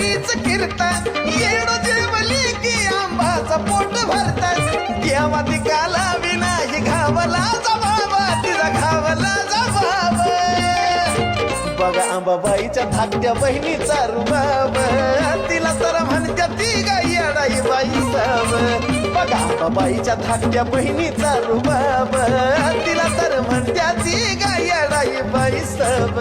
आघाडीच किरता येडो जेवली की आंबाचं पोट भरतास. देवा ती काला विनाही घावला जबाब तिचा घावला जबाब. बघा आंबाबाईच्या धाकट्या बहिणीचा रुबाब तिला तर म्हणत्या ती गाई अडाई बाई साब. बघा आंबाबाईच्या धाकट्या बहिणीचा रुबाब तिला तर म्हणत्या ती गाई अडाई बाई साब.